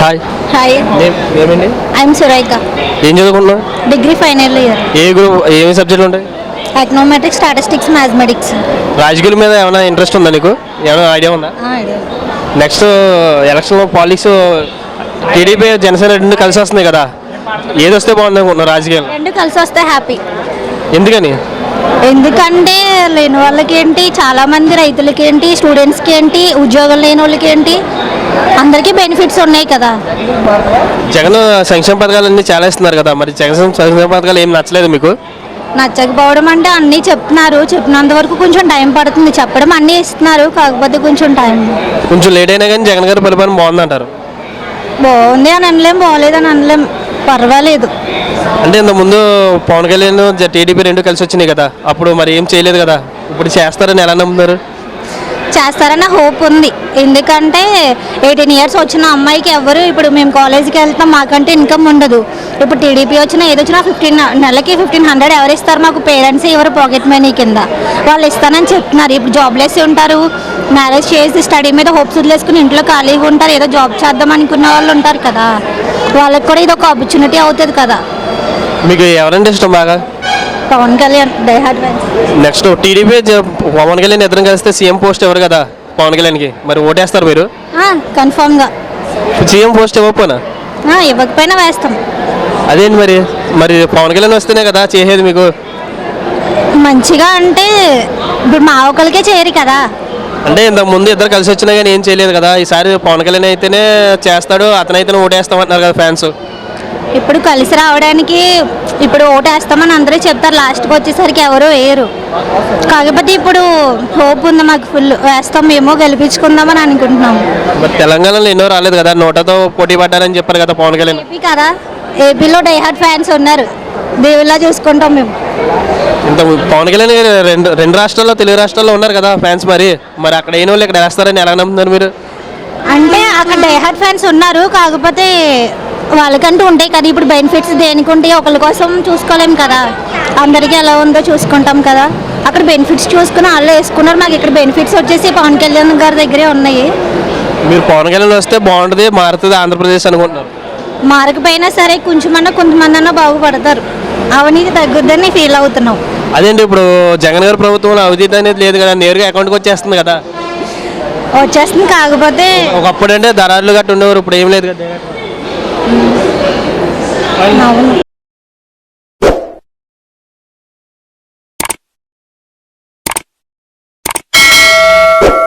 Hi hi ఏమండి I'm Suraika ఏం చదువుకుంటున్నావు? డిగ్రీ ఫైనల్ ఇయర్ ఏ గ్రూప్ ఏమి సబ్జెక్టులు ఉంటాయి? ఎకనామెట్రిక్స్ స్టాటిస్టిక్స్ మ్యాథమెటిక్స్ రాజకీయాల మీద ఏమైనా ఇంట్రెస్ట్ ఉందా నీకు? ఏమైనా ఐడియా ఉందా? నెక్స్ట్ ఎలక్షన్లో పాలిటిక్స్ టీడీపీ జనసేన రెండు కలిసి వస్తున్నాయి కదా. ఏది వస్తే బాగుంది అనుకుంటున్నావు రాజకీయాలు? రెండు కలిసి వస్తే హ్యాపీ ఎందుకని? ఎందుకంటే లేని వాళ్ళకి ఏంటి చాలా మంది రైతులకి ఏంటి స్టూడెంట్స్కి ఏంటి ఉద్యోగం లేని వాళ్ళకి ఏంటి అందరికీ బెనిఫిట్స్ ఉన్నాయి కదా. జగన్ సంక్షేమ పథకాలన్నీ చాలా ఇస్తున్నారు కదా మరి జగన్ సంక్షేమ పథకాలు ఏం నచ్చలేదు మీకు? నచ్చకపోవడం అంటే అన్నీ చెప్తున్నారు చెప్పినంత వరకు కొంచెం టైం పడుతుంది చెప్పడం అన్నీ ఇస్తున్నారు కాకపోతే కొంచెం టైం. కొంచెం లేట్ అయినా కానీ జగన్ గారి పరిపాలన బాగుందంటారు. బాగుంది అని అనలేం బాగోలేదని అనలేం. పర్వాలేదు. అంటే ఇంత ముందు పవన్ కళ్యాణ్ టీడీపీ రెండు కలిసి వచ్చినాయి కదా అప్పుడు మరి ఏం చేయలేదు కదా? ఇప్పుడు చేస్తారని ఎలా నమ్ముతున్నారు చేస్తారన్న హోప్ ఉంది. ఎందుకంటే ఎయిటీన్ ఇయర్స్ వచ్చిన అమ్మాయికి ఎవరు ఇప్పుడు మేము కాలేజీకి వెళ్తాం మాకంటే ఇన్కమ్ ఉండదు. ఇప్పుడు టీడీపీ వచ్చినా ఏది వచ్చినా ఫిఫ్టీన్ నెలకి ఫిఫ్టీన్ హండ్రెడ్ ఎవరు ఇస్తారు? మాకు పేరెంట్స్ ఎవరు పాకెట్ మనీ కింద. వాళ్ళు ఇస్తానని చెప్తున్నారు. ఇప్పుడు జాబ్లెస్ ఉంటారు. మ్యారేజ్ చేసి స్టడీ మీద హోప్స్ వదిలేసుకుని ఇంట్లో ఖాళీగా ఉంటారు. ఏదో జాబ్ చేద్దాం అనుకున్న వాళ్ళు ఉంటారు కదా. వాళ్ళకి కూడా ఇది ఒక ఆపర్చునిటీ అవుతుంది కదా. మీకు ఎవరంటే ఇష్టం బాగా? పవన్ కళ్యాణ్ నెక్స్ట్ టీడీపీ పవన్ కళ్యాణ్ ఇద్దరం కలిస్తే సీఎం పోస్ట్ ఎవరు కదా? పవన్ కళ్యాణ్కి. మరి ఓటేస్తారు మీరు? కన్ఫామ్గా. సీఎం పోస్ట్ ఇవ్వకపోనా? ఇవ్వకపోయినా వేస్తాం. అదేంటి మరి? మరి పవన్ కళ్యాణ్ వస్తేనే కదా చేసేది మీకు? మంచిగా అంటే ఇప్పుడు మా ఒకరికే చేయరు కదా. అంటే ఇంతకు ముందు ఇద్దరు కలిసి వచ్చినా కానీ ఏం చేయలేదు కదా. ఈసారి పవన్ కళ్యాణ్ అయితేనే చేస్తాడు అతనైతేనే ఓటేస్తామంటున్నారు కదా ఫ్యాన్స్. ఇప్పుడు కలిసి రావడానికి ఇప్పుడు ఓటేస్తామని అందరూ చెప్తారు. లాస్ట్కి వచ్చేసరికి ఎవరు వేయరు. కాకపోతే ఇప్పుడు హోప్ ఉంది మాకు ఫుల్. వేస్తాం మేము గెలిపించుకుందామని అనుకుంటున్నాం. మరి తెలంగాణలో ఎన్నో రాలేదు కదా నోటతో పోటీ పడ్డారని చెప్పారు కదా పవన్ కళ్యాణ్. ఏపీ కదా? ఏపీలో డైహార్డ్ ఫ్యాన్స్ ఉన్నారు. దేవుళ్ళ చూసుకుంటాం మేము. ఇంత పవన్ కళ్యాణ్ గారు రెండు రెండు రాష్ట్రాల్లో తెలుగు రాష్ట్రాల్లో ఉన్నారు కదా ఫ్యాన్స్ మరి. మరి అక్కడ అయిన వాళ్ళు ఇక్కడ వేస్తారని ఎలా నమ్ముతున్నారు మీరు? అంటే అక్కడ డైహార్డ్ ఫ్యాన్స్ ఉన్నారు. కాకపోతే వాళ్ళకంటూ ఉంటాయి కదా ఇప్పుడు బెనిఫిట్స్ దేనికి ఉంటాయి ఒకరి కోసం చూసుకోలేం కదా. అందరికీ ఎలా ఉందో చూసుకుంటాం కదా. అక్కడ బెనిఫిట్స్ చూసుకుని వాళ్ళు వేసుకున్నారు. మాకు ఇక్కడ బెనిఫిట్స్ వచ్చేసి పవన్ కళ్యాణ్ గారి దగ్గరే ఉన్నాయి. మీరు పవన్ కళ్యాణ్ వస్తే బాగుంటుంది మారుతుంది ఆంధ్రప్రదేశ్ అనుకుంటున్నారు. మారకపోయినా సరే కొంచెమన్నా కొంతమంది అన్నా బాగుపడతారు. అవినీతి తగ్గుద్దని ఫీల్ అవుతున్నాం. అదేంటి ఇప్పుడు జగన్ గారి ప్రభుత్వంలో అవినీతి అనేది లేదు కదా నేరుగా అకౌంట్కి వచ్చేస్తుంది కదా. వచ్చేస్తుంది కాకపోతే ఒకప్పుడు అంటే దళారులు గట్టు ఉండేవారు ఇప్పుడు ఏం లేదు కదా. Ay.